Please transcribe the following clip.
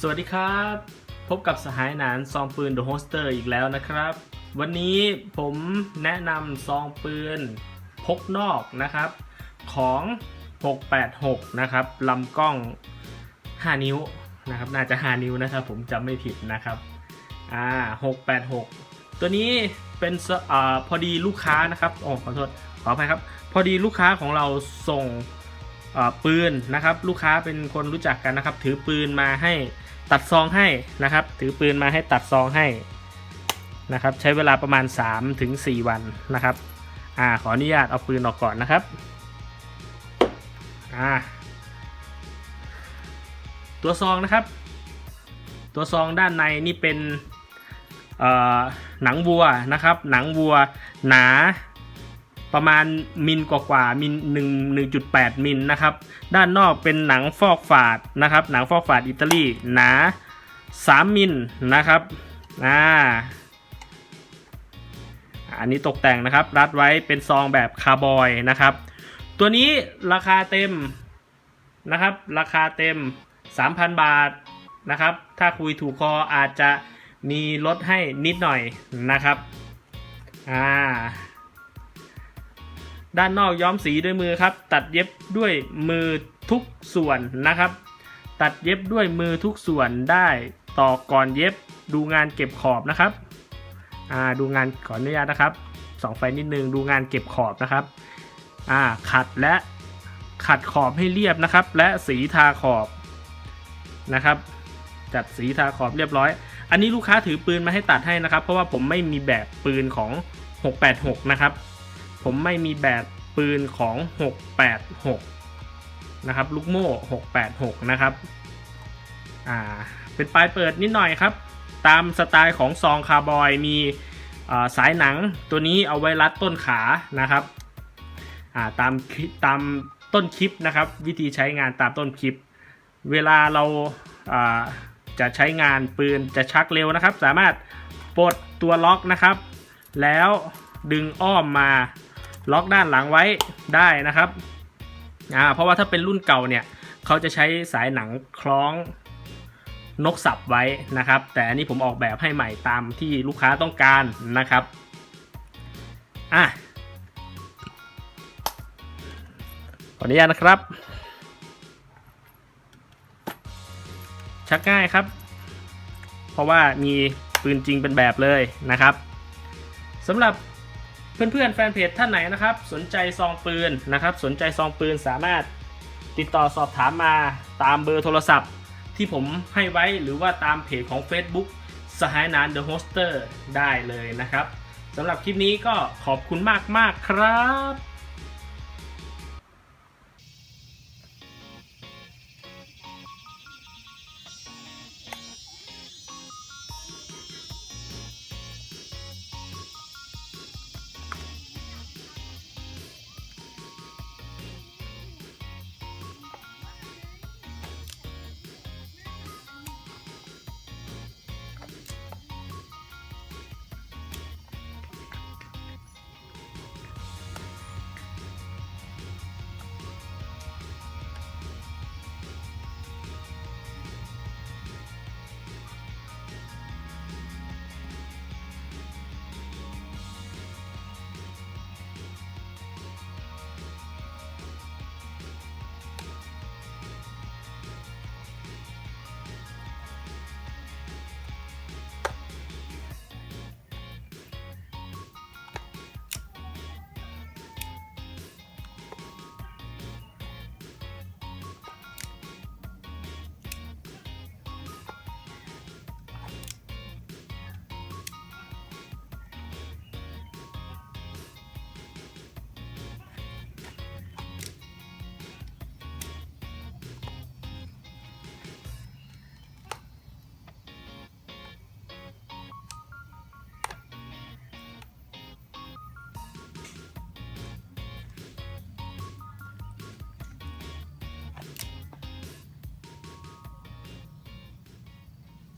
สวัสดีครับ พบกับสหายหนานซองปืน The Hoster อีกแล้วนะครับ วันนี้ผมแนะนำซองปืนพกนอกนะครับ ของ 686 นะครับลำกล้อง 5 นิ้วนะครับ น่าจะ 5 นิ้วนะครับ ผมจำไม่ผิดนะครับ อ่า 686 ตัวนี้เป็นอ่าพอดีลูกค้านะครับโอ้ขอโทษขออภัยครับ พอดีลูกค้าของเราส่งปืนนะครับ ลูกค้าเป็นคนรู้จักกันนะครับ ถือปืนมาให้ ตัดซองให้นะครับ ถือปืนมาให้ตัดซองให้นะครับ ใช้เวลาประมาณ3ถึง4วันนะครับอ่าขออนุญาตเอาปืนออกก่อนนะครับอ่าตัวซองนะครับ ตัวซองด้านในนี่เป็นเอ่อหนังวัวนะครับ หนังวัวหนา ประมาณมิลกว่าๆมิลหนึ่งหนึ่งจุดแปดมิลนะครับ ด้านนอกเป็นหนังฟอกฝาดนะครับ หนังฟอกฝาดอิตาลีหนาสามมิลนะครับอ่าอันนี้ตกแต่งนะครับ รัดไว้เป็นซองแบบคาร์บอยนะครับ ตัวนี้ราคาเต็มนะครับ ราคาเต็ม 3,000 บาทนะครับ ถ้าคุยถูกคออาจจะมีลดให้นิดหน่อยนะครับ อ่า ด้านนอกย้อมสีด้วยมือครับ ตัดเย็บด้วยมือทุกส่วนนะครับ ตัดเย็บด้วยมือทุกส่วนได้ต่อก่อนเย็บดูงานเก็บขอบนะครับอ่าดูงานขออนุญาตนะครับสองไฟนิดนึงดูงานเก็บขอบนะครับอ่าขัดและขัดขอบให้เรียบนะครับ และสีทาขอบนะครับ จัดสีทาขอบเรียบร้อย อันนี้ลูกค้าถือปืนมาให้ตัดให้นะครับ เพราะว่าผมไม่มีแบบปืนของ 686 นะครับ ผมไม่มีแบบปืนของ 686 นะครับ ลูกโม่ 686 นะครับ อ่า เป็นปลายเปิดนิดหน่อยครับ ตามสไตล์ของซองคาร์บอย มีสายหนังตัวนี้เอาไว้รัดต้นขานะครับ อ่า ตามตามต้นคลิปนะครับ วิธีใช้งานตามต้นคลิป เวลาเราาจะใช้งานปืนจะชักเร็วนะครับ สามารถปลดตัวล็อกนะครับ แล้วดึงอ้อมมา ล็อกด้านหลังไว้ได้นะครับอ่าเพราะว่าถ้าเป็นรุ่นเก่าเนี่ยเขาจะใช้สายหนังคล้องนกสับไว้นะครับ แต่อันนี้ผมออกแบบให้ใหม่ตามที่ลูกค้าต้องการนะครับอะขออนุญาตนะครับ ชักง่ายครับ เพราะว่ามีปืนจริงเป็นแบบเลยนะครับสำหรับ เพื่อนๆแฟนเพจท่านไหนนะครับ สนใจซองปืนนะครับ สนใจซองปืนสามารถติดต่อสอบถามมาตามเบอร์โทรศัพท์ ที่ผมให้ไว้หรือว่าตามเพจของ Facebook สหายนาน The Hoster ได้เลยนะครับสำหรับคลิปนี้ก็ขอบคุณมากๆครับ